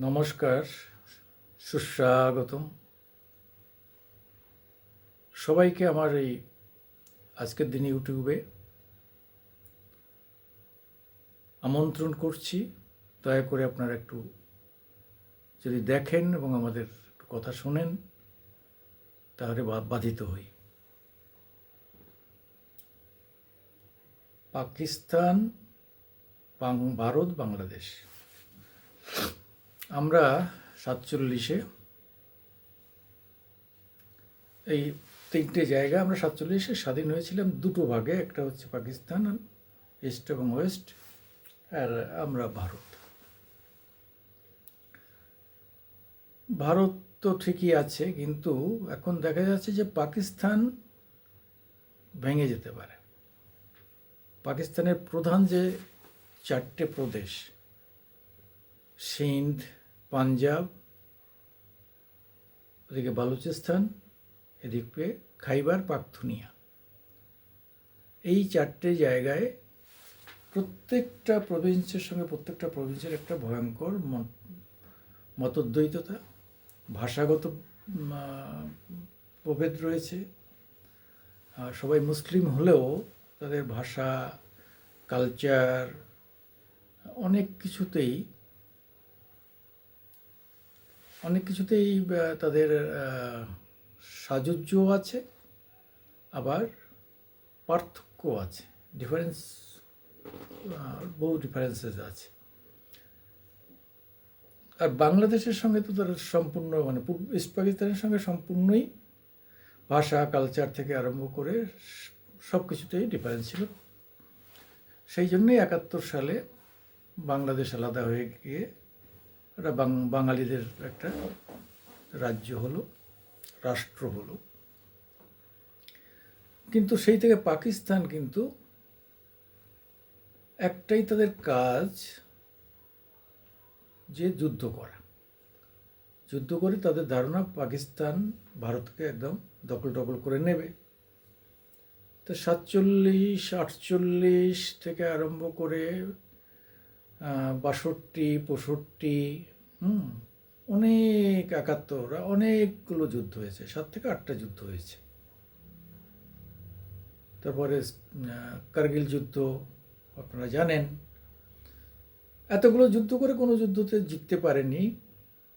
নমস্কার, সুস্বাগতম। সবাইকে আমার এই আজকের দিন ইউটিউবে আমন্ত্রণ করছি। দয়া করে আপনারা একটু যদি দেখেন এবং আমাদের কথা শোনেন, তাহলে বাধিত হই। পাকিস্তান ভারত, বাংলাদেশ। আমরা সাতচল্লিশে এই তিনটে জায়গা আমরা সাতচল্লিশে স্বাধীন হয়েছিলাম। দুটো ভাগে, একটা হচ্ছে পাকিস্তান, ইস্ট এবং ওয়েস্ট, আর আমরা ভারত। ভারত তো ঠিকই আছে, কিন্তু এখন দেখা যাচ্ছে যে পাকিস্তান ভেঙে যেতে পারে। পাকিস্তানের প্রধান যে চারটে প্রদেশ, সিন্ধ পাঞ্জাব, এদিকে বালুচিস্তান, এদিকে খাইবার পাকথুনিয়া। এই চারটে জায়গায় প্রত্যেকটা প্রভিন্সের সঙ্গে প্রত্যেকটা প্রভিন্সের একটা ভয়ঙ্কর মত- মতদ্বৈততা, ভাষাগত প্রভেদ রয়েছে। সবাই মুসলিম হলেও তাদের ভাষা কালচার অনেক কিছুতেই অনেক কিছুতেই তাদের সাযুজ্যও আছে, আবার পার্থক্য আছে। ডিফারেন্স বহু ডিফারেন্সেস আছে। আর বাংলাদেশের সঙ্গে তো তারা সম্পূর্ণ মানে পূর্ব, ইস্ট পাকিস্তানের সঙ্গে সম্পূর্ণই ভাষা কালচার থেকে আরম্ভ করে সব কিছুতেই ডিফারেন্স ছিল। সেই জন্যই একাত্তর সালে বাংলাদেশ আলাদা হয়ে গিয়ে একটা বাং- বাঙালিদের একটা রাজ্য হলো, রাষ্ট্র হলো। কিন্তু সেই থেকে পাকিস্তান কিন্তু একটাই তাদের কাজ যে যুদ্ধ করা। যুদ্ধ করে তাদের ধারণা পাকিস্তান ভারতকে একদম দখল টকল করে নেবে। তো সাতচল্লিশ, আটচল্লিশ থেকে আরম্ভ করে বাষট্টি, পঁয়ষট্টি, হুম, অনেক একাত্তর, অনেকগুলো যুদ্ধ হয়েছে, সাত থেকে আটটা যুদ্ধ হয়েছে। তারপরে কার্গিল যুদ্ধ, আপনারা জানেন। এতগুলো যুদ্ধ করে কোনো যুদ্ধতে জিততে পারেনি,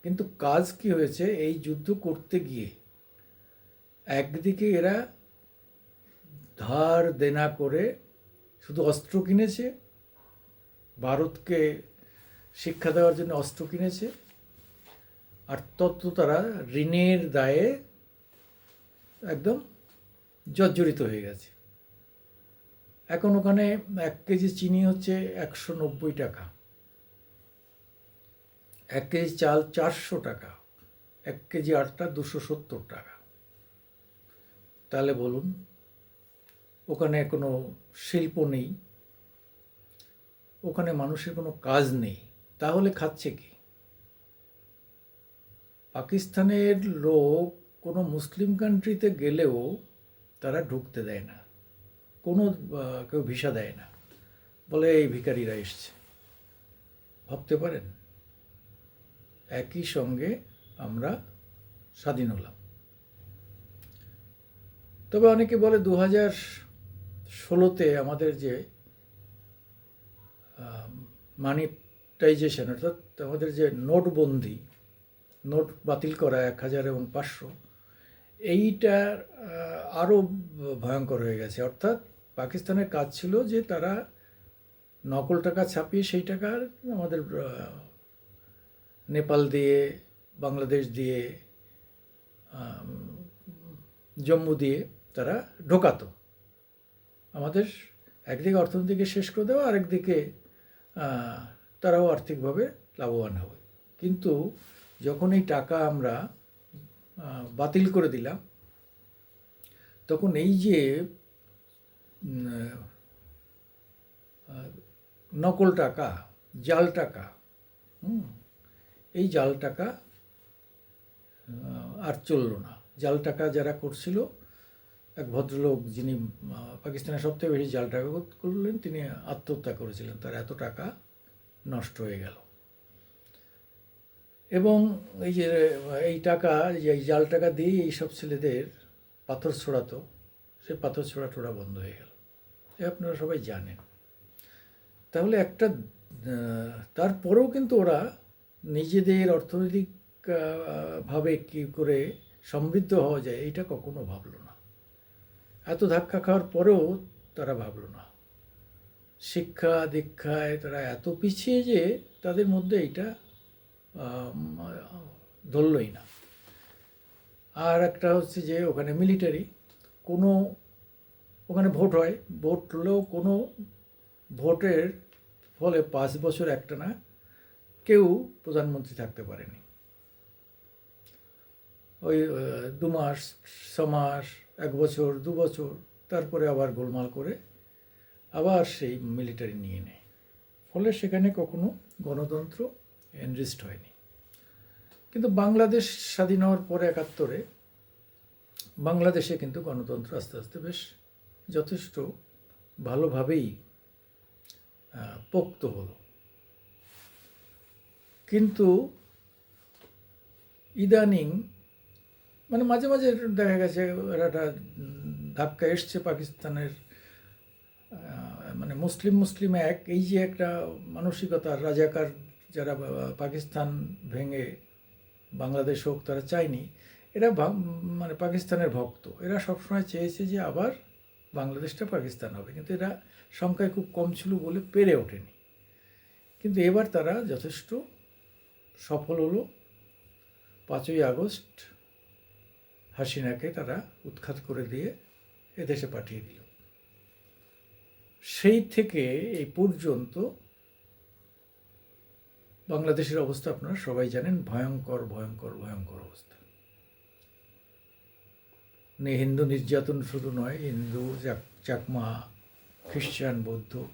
কিন্তু কাজ কি হয়েছে? এই যুদ্ধ করতে গিয়ে একদিকে এরা ধার দেনা করে শুধু অস্ত্র কিনেছে ভারতকে শিক্ষা দেওয়ার জন্য অস্ত্র কিনেছে, আর তত তারা ঋণের দায়ে একদম জর্জরিত হয়ে গেছে। এখন ওখানে এক কেজি চিনি হচ্ছে একশো নব্বই টাকা। এক কেজি চাল চারশো টাকা। এক কেজি আটটা দুশো সত্তর টাকা। তাহলে বলুন, ওখানে কোনো শিল্প নেই। ওখানে মানুষের কোনো কাজ নেই, তাহলে খাচ্ছে কি? পাকিস্তানের লোক কোনো মুসলিম কান্ট্রিতে গেলেও তারা ঢুকতে দেয় না, কোনো কেউ ভিসা দেয় না। বলে এই ভিখারিরা এসছে। ভাবতে পারেন? একই সঙ্গে আমরা স্বাধীন হলাম। তবে অনেকে বলে দু হাজার ষোলোতে আমাদের যে মানিটাইজেশন অর্থাৎ আমাদের যে নোটবন্দি, নোট বাতিল করা এক হাজার এবং পাঁচশো এইটা আরও ভয়ঙ্কর হয়ে গেছে। অর্থাৎ পাকিস্তানের কাজ ছিল যে তারা নকল টাকা ছাপিয়ে সেই টাকা আমাদের নেপাল দিয়ে, বাংলাদেশ দিয়ে জম্মু দিয়ে তারা ঢোকাতো। আমাদের একদিকে অর্থনীতিকে শেষ করে দেওয়া, আরেকদিকে তারাও আর্থিকভাবে লাভবান হবে। কিন্তু যখন এই টাকা আমরা বাতিল করে দিলাম, তখন এই যে নকল টাকা, জাল টাকা এই জাল টাকা আর চলল না। জাল টাকা যারা করছিল এক ভদ্রলোক যিনি পাকিস্তানের সবথেকে বেশি জাল টাকা করলেন তিনি আত্মহত্যা করেছিলেন। তার এত টাকা নষ্ট হয়ে গেল। এবং এই যে এই টাকা যে এই জাল টাকা দিয়ে এইসব ছেলেদের পাথর ছোড়াতো সে পাথর ছোড়া টোড়া বন্ধ হয়ে গেল। এ আপনারা সবাই জানেন। তাহলে একটা তারপরেও কিন্তু ওরা নিজেদের অর্থনৈতিক আহ, ভাবে কী করে সমৃদ্ধ হওয়া যায় এইটা কখনো ভাবলো না। এত ধাক্কা খাওয়ার পরেও তারা ভাবলো না। শিক্ষা, দীক্ষায় তারা এত পিছিয়ে যে তাদের মধ্যে এইটা ধরলই না। আর একটা হচ্ছে যে ওখানে মিলিটারি কোনো, ওখানে ভোট হয়। ভোট হলেও কোনো ভোটের ফলে পাঁচ বছর একটা না, কেউ প্রধানমন্ত্রী থাকতে পারেনি। ওই দু মাস, ছ মাস এক বছর, দু বছর, তারপরে আবার গোলমাল করে আবার সেই মিলিটারি নিয়ে নেয়। ফলে সেখানে কখনো গণতন্ত্র এনরিস্ট হয়নি। কিন্তু বাংলাদেশ স্বাধীন হওয়ার পরে একাত্তরে বাংলাদেশে কিন্তু গণতন্ত্র আস্তে আস্তে বেশ যথেষ্ট ভালোভাবেই পোক্ত হলো। কিন্তু ইদানিং মানে মাঝে মাঝে দেখা গেছে একটা ধাক্কা এসছে পাকিস্তানের মানে মুসলিম মুসলিম এক, এই যে একটা মানসিকতা, রাজাকার যারা পাকিস্তান ভেঙে বাংলাদেশ হোক তারা চায়নি, এরা মানে পাকিস্তানের ভক্ত। এরা সবসময় চেয়েছে যে আবার বাংলাদেশটা পাকিস্তান হবে, কিন্তু এরা সংখ্যায় খুব কম ছিল বলে পেরে ওঠেনি। কিন্তু এবার তারা যথেষ্ট সফল হলো। পাঁচই আগস্ট হাসিনাকে তারা উৎখাত করে দিয়ে এদেশে পাঠিয়ে দিল। সেই থেকে এই পর্যন্ত বাংলাদেশের অবস্থা আপনারা সবাই জানেন, ভয়ঙ্কর ভয়ঙ্কর ভয়ঙ্কর অবস্থা। মানে হিন্দু নির্যাতন শুধু নয়, হিন্দু চাক- চাকমা, খ্রিস্টান, বৌদ্ধ,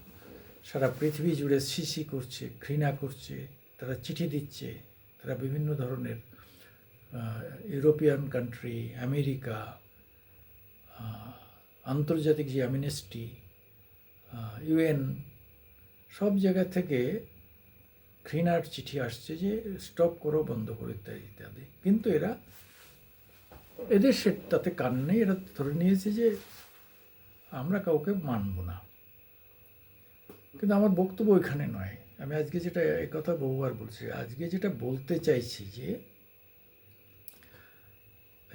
সারা পৃথিবী জুড়ে সিসি করছে, ঘৃণা করছে, তারা চিঠি দিচ্ছে, তারা বিভিন্ন ধরনের ইউরোপিয়ান কান্ট্রি আমেরিকা আন্তর্জাতিক যে অ্যামনেস্টি ইউএন সব জায়গা থেকে ঘৃণার চিঠি আসছে যে স্টপ করো, বন্ধ করো ইত্যাদি ইত্যাদি। কিন্তু এরা এদের সে তাতে কান নেই, এরা ধরে নিয়েছে যে আমরা কাউকে মানব না। কিন্তু আমার বক্তব্য ওইখানে নয়। আমি আজকে যেটা কথা বহুবার বলছি, আজকে যেটা বলতে চাইছি যে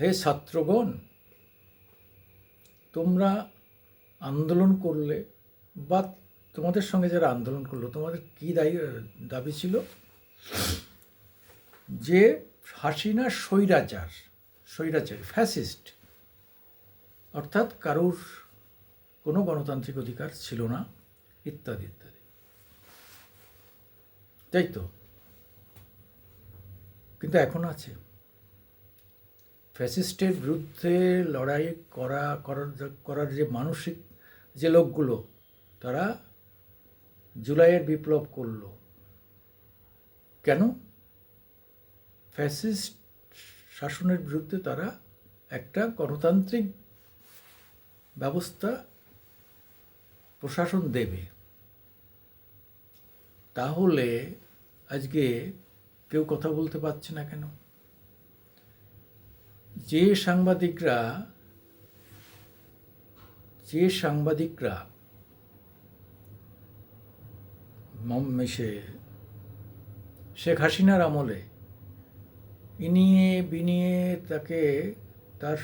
হে ছাত্রগণ, তোমরা আন্দোলন করলে বা তোমাদের সঙ্গে যারা আন্দোলন করল, তোমাদের কী দায়ী, দাবি ছিল? যে হাসিনা স্বৈরাচার স্বৈরাচার, ফ্যাসিস্ট, অর্থাৎ কারুর কোনো গণতান্ত্রিক অধিকার ছিল না, ইত্যাদি ইত্যাদি। তাই তো? কিন্তু এখন আছে। ফ্যাসিস্টের বিরুদ্ধে লড়াই করা, করার করার যে মানসিক যে লোকগুলো, তারা জুলাইয়ের বিপ্লব করল। কেন? ফ্যাসিস্ট শাসনের বিরুদ্ধে তারা একটা গণতান্ত্রিক ব্যবস্থা প্রশাসন দেবে। তাহলে আজকে কেউ কথা বলতে পারছে না কেন? যে সাংবাদিকরা যে সাংবাদিকরা মম- সে শেখ হাসিনার আমলে ইনিয়ে বিনিয়ে তাকে তার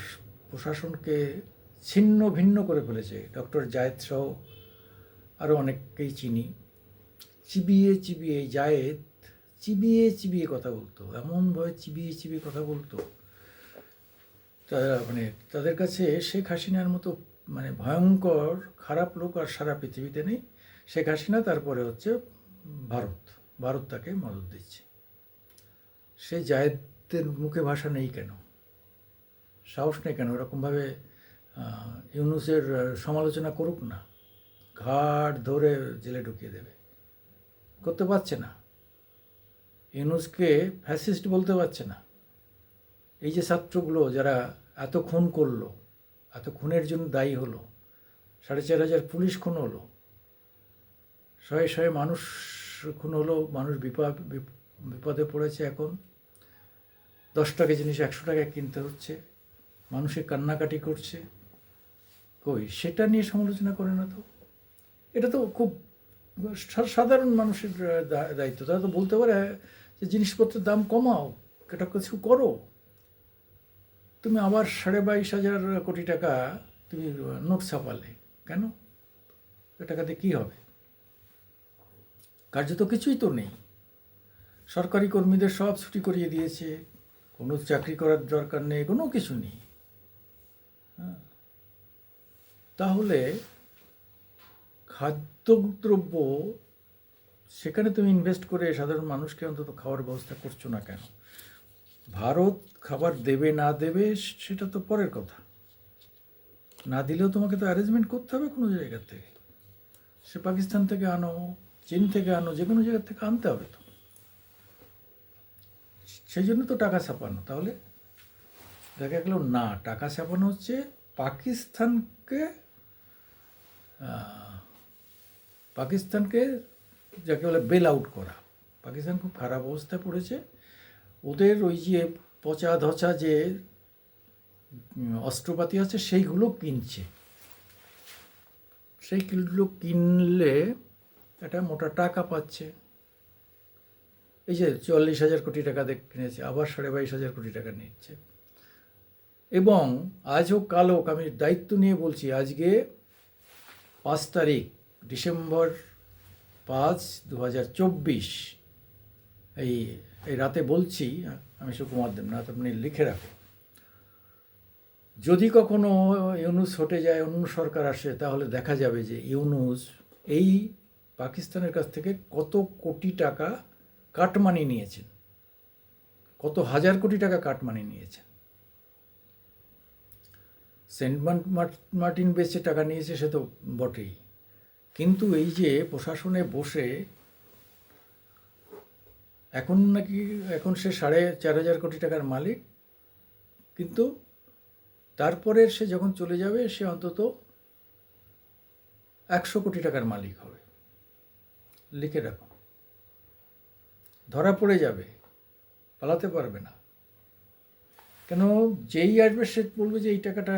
প্রশাসনকে ছিন্ন ভিন্ন করে ফেলেছে। ডক্টর জায়েদ সহ আরও অনেককেই চিনি। চিবিয়ে চিবিয়ে জায়েদ, চিবিয়ে চিবিয়ে কথা বলতো এমনভাবে চিবিয়ে চিবিয়ে কথা বলতো। তারা মানে তাদের কাছে শেখ হাসিনার মতো মানে ভয়ঙ্কর খারাপ লোক আর সারা পৃথিবীতে নেই। শেখ হাসিনা তারপরে হচ্ছে ভারত ভারত তাকে মদত দিচ্ছে। সে জায়েদের মুখে ভাষা নেই কেন? সাহস নেই কেন? এরকমভাবে আহ, ইউনুসের সমালোচনা করুক না। ঘাট ধরে জেলে ঢুকিয়ে দেবে। করতে পারছে না। ইউনুসকে ফ্যাসিস্ট বলতে পারছে না। এই যে ছাত্রগুলো যারা এত খুন করল এত খুনের জন্য দায়ী হলো, সাড়ে চার হাজার পুলিশ খুন হলো, শয়ে শয়ে মানুষ খুন হলো, মানুষ বিপদ, বিপ- বিপদে পড়েছে এখন, দশ টাকা জিনিস একশো টাকায় কিনতে হচ্ছে মানুষের কান্নাকাটি করছে, কই সেটা নিয়ে সমালোচনা করে না তো? এটা তো খুব সাধারণ মানুষের দায়িত্ব। তারা তো বলতে পারে যে জিনিসপত্রের দাম কমাও, এটা কিছু করো। তুমি আবার সাড়ে বাইশ হাজার কোটি টাকা তুমি নোট ছাপালে। কেন? টাকাতে কী হবে? কার্যত কিছুই তো নেই। সরকারি কর্মীদের সব ছুটি করিয়ে দিয়েছে। কোনো চাকরি করার দরকার নেই, কোনো কিছু নেই। হ্যাঁ। তাহলে খাদ্যদ্রব্য, সেখানে তুমি ইনভেস্ট করে সাধারণ মানুষকে অন্তত খাওয়ার ব্যবস্থা করছ না কেন? ভারত খাবার দেবে না দেবে, সেটা তো পরের কথা। না দিলেও তোমাকে তো অ্যারেঞ্জমেন্ট করতে হবে কোনো জায়গা থেকে। সে পাকিস্তান থেকে আনো, চীন থেকে আনো, যে কোনো জায়গার থেকে আনতে হবে তো। সেই জন্য তো টাকা ছাপানো। তাহলে দেখা গেল, না, টাকা ছাপানো হচ্ছে পাকিস্তানকে পাকিস্তানকে যাকে বলে বেল আউট করা। পাকিস্তান খুব খারাপ অবস্থায় পড়েছে। ওদের ওই যে পচা ধচা যে অস্ত্রপাতি আছে, সেইগুলো কিনছে। সেইগুলো কিনলে একটা মোটা টাকা পাচ্ছে। এই যে চল্লিশ হাজার কোটি টাকা কিনেছে, আবার সাড়ে বাইশ হাজার কোটি টাকা নিচ্ছে। এবং আজ হোক কাল হোক আমি দায়িত্ব নিয়ে বলছি, আজকে পাঁচ তারিখ, ডিসেম্বর পাঁচ দু হাজার চব্বিশ এই এই রাতে বলছি, আমি সুকুমার দেব দেবনাথ, আপনি লিখে রাখুন। যদি কখনো ইউনুস হটে যায়, অন্য সরকার আসে, তাহলে দেখা যাবে যে ইউনুস এই পাকিস্তানের কাছ থেকে কত কোটি টাকা কাটমানি নিয়েছেন। কত হাজার কোটি টাকা কাটমানি নিয়েছেন। সেন্ট মার্ট- মার্ট- মার্টিন বেচে টাকা নিয়েছে সে তো বটেই। কিন্তু এই যে প্রশাসনে বসে এখন নাকি, এখন সে সাড়ে চার হাজার কোটি টাকার মালিক, কিন্তু তারপরে সে যখন চলে যাবে, সে অন্তত একশো কোটি টাকার মালিক হবে। লিখে রাখো। ধরা পড়ে যাবে, পালাতে পারবে না। কেন, যেই আসবে সে বলবে যে এই টাকাটা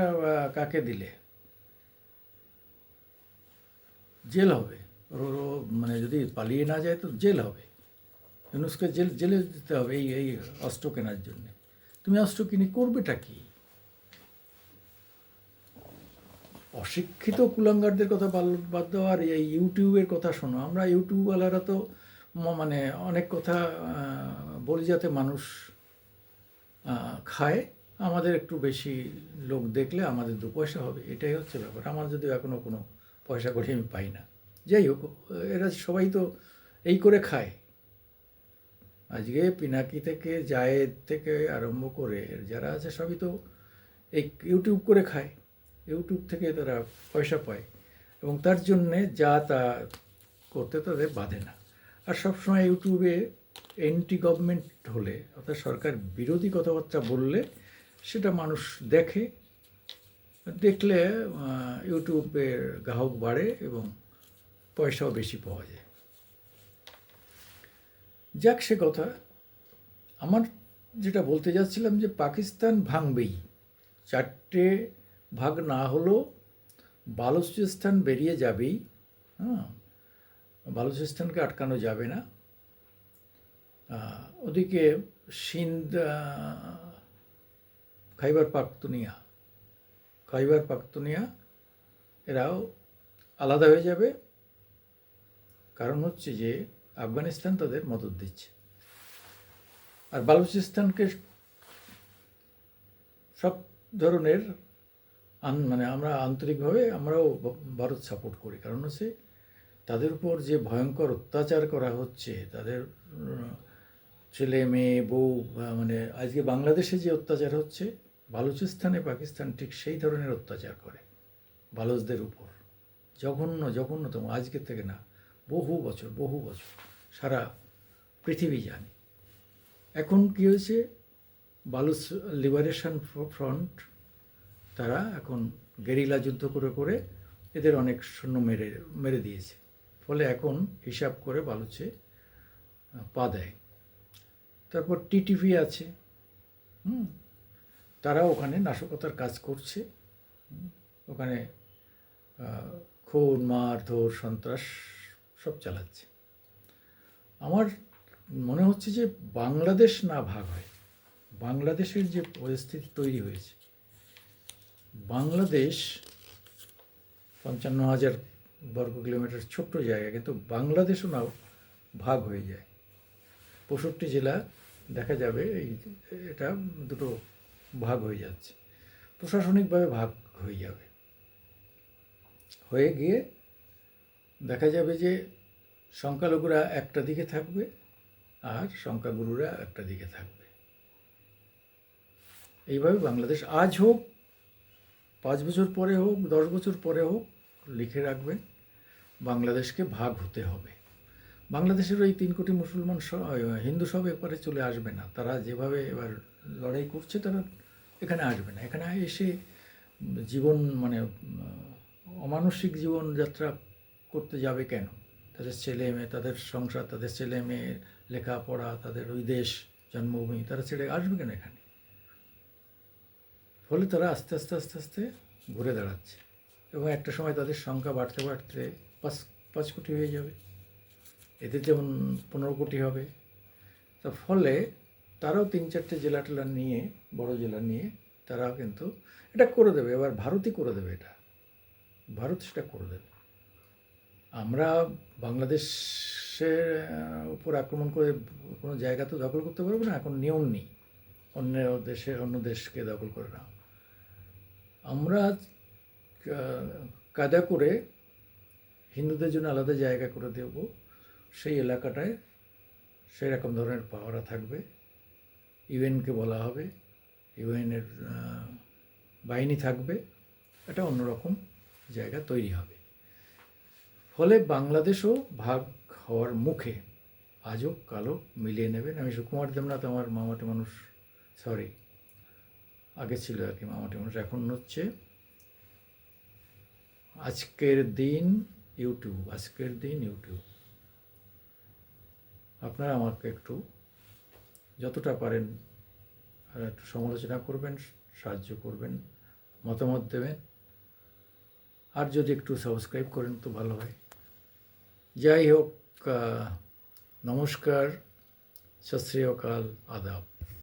কাকে দিলে? জেল হবে। মানে যদি পালিয়ে না যায় তো জেল হবে। ইউনুসকে জেল, জেলে দিতে হবে এই এই অস্ত্র কেনার জন্য। তুমি অস্ত্র কিনে করবেটা কি? অশিক্ষিত কুলাঙ্গারদের কথা বাদ দাও আর এই ইউটিউবের কথা শোনো। আমরা ইউটিউবওয়ালারা তো মানে অনেক কথা বলি যাতে মানুষ খায়। আমাদের একটু বেশি লোক দেখলে আমাদের দু পয়সা হবে, এটাই হচ্ছে ব্যাপার। আমার যদি এখনও কোনো পয়সা করে আমি পাই না। যাই হোক, এরা সবাই তো এই করে খায়। আজকে পিনাকি থেকে জায়েদ থেকে আরম্ভ করে যারা আছে সবই তো এই ইউটিউব করে খায়। ইউটিউব থেকে তারা পয়সা পায় এবং তার জন্যে যা তা করতে তাদের বাধে না। আর সবসময় ইউটিউবে এন্টি গভর্নমেন্ট হলে অর্থাৎ সরকার বিরোধী কথাবার্তা বললে সেটা মানুষ দেখে, দেখলে ইউটিউবের গ্রাহক বাড়ে এবং পয়সাও বেশি পাওয়া যায়। যাক সে কথা। আমার যেটা বলতে যাচ্ছিলাম যে পাকিস্তান ভাঙবেই। চারটে ভাগ না হলেও বালুচিস্তান বেরিয়ে যাবেই। হ্যাঁ বালুচিস্তানকে আটকানো যাবে না। ওদিকে সিন্ধ খাইবার পাখতুনিয়া খাইবার পাখতুনিয়া এরাও আলাদা হয়ে যাবে। কারণ হচ্ছে যে আফগানিস্তান তাদের মদত দিচ্ছে। আর বালুচিস্তানকে সব ধরনের মানে আমরা আন্তরিকভাবে আমরাও ভারত সাপোর্ট করি। কারণ হচ্ছে তাদের উপর যে ভয়ঙ্কর অত্যাচার করা হচ্ছে, তাদের ছেলে, মেয়ে, বউ মানে আজকে বাংলাদেশে যে অত্যাচার হচ্ছে, বালুচিস্তানে পাকিস্তান ঠিক সেই ধরনের অত্যাচার করে, বালুচদের উপর। জঘন্য, জঘন্যতম আজকে থেকে না। বহু বছর বহু বছর, সারা পৃথিবী জানে। এখন কী হয়েছে? বালুচ লিবারেশন ফ্রন্ট, তারা এখন গেরিলা যুদ্ধ করে করে এদের অনেক সৈন্য মেরে মেরে দিয়েছে। ফলে এখন হিসাব করে বালুচে পা দেয়। তারপর টিটিভি আছে। হুম? তারা ওখানে নাশকতার কাজ করছে। ওখানে খুন, মারধর, সন্ত্রাস সব চালাচ্ছে। আমার মনে হচ্ছে যে বাংলাদেশ না ভাগ হয়, বাংলাদেশের যে পরিস্থিতি তৈরি হয়েছে, বাংলাদেশ পঞ্চান্ন হাজার বর্গ কিলোমিটার ছোট্ট জায়গা কিন্তু বাংলাদেশও না ভাগ হয়ে যায়। পঁয়ষট্টি জেলা দেখা যাবে এই এটা দুটো ভাগ হয়ে যাচ্ছে, প্রশাসনিকভাবে ভাগ হয়ে যাবে। হয়ে গিয়ে দেখা যাবে যে সংখ্যালঘুরা একটা দিকে থাকবে আর সংখ্যাগুরুরা একটা দিকে থাকবে। এইভাবে বাংলাদেশ আজ হোক, পাঁচ বছর পরে হোক, দশ বছর পরে হোক, লিখে রাখবেন, বাংলাদেশকে ভাগ হতে হবে। বাংলাদেশের ওই তিন কোটি মুসলমান হিন্দু সব এপারে চলে আসবে না। তারা যেভাবে এবার লড়াই করছে, তারা এখানে আসবে না। এখানে এসে জীবন মানে অমানসিক জীবনযাত্রা করতে যাবে কেন? তাদের ছেলে মেয়ে, তাদের সংসার, তাদের ছেলে মেয়ে, লেখাপড়া, তাদের ওই দেশ, জন্মভূমি, তারা ছেড়ে আসবে কেন এখানে? ফলে তারা আস্তে আস্তে আস্তে আস্তে ঘুরে দাঁড়াচ্ছে। এবং একটা সময় তাদের সংখ্যা বাড়তে বাড়তে পাঁচ পাঁচ কোটি হয়ে যাবে। এদের যেমন পনেরো কোটি হবে। তা ফলে তারাও তিন চারটে জেলা টেলা নিয়ে, বড় জেলা নিয়ে, তারাও কিন্তু এটা করে দেবে। এবার ভারতই করে দেবে এটা। ভারত সেটা করে দেবে। আমরা বাংলাদেশের উপর আক্রমণ করে কোনো জায়গা তো দখল করতে পারব না, এখন নিয়ম নেই। অন্য দেশে, অন্য দেশকে দখল করে না আমরা কায়দা করে হিন্দুদের জন্য আলাদা জায়গা করে দেব। সেই এলাকাটায় সেই রকম ধরনের পাওয়ারা থাকবে। ইউএনকে বলা হবে। ইউএনের বাহিনী থাকবে। এটা অন্যরকম জায়গা তৈরি হবে। ফলে বাংলাদেশও ভাগ হওয়ার মুখে আজও কালো মিলিয়ে নেবেন। আমি সুকুমার দেবনাথ আমার মামাটি মানুষ সরি আগে ছিল আর কি মামাটি মানুষ, এখন হচ্ছে আজকের দিন ইউটিউব আজকের দিন ইউটিউব আপনারা আমাকে একটু যতটা পারেন একটু সমালোচনা করবেন, সাহায্য করবেন, মতামত দেবেন। আর যদি একটু সাবস্ক্রাইব করেন তো ভালো হয়। যাই হোক আহ, নমস্কার সত শ্রী অকাল আদাব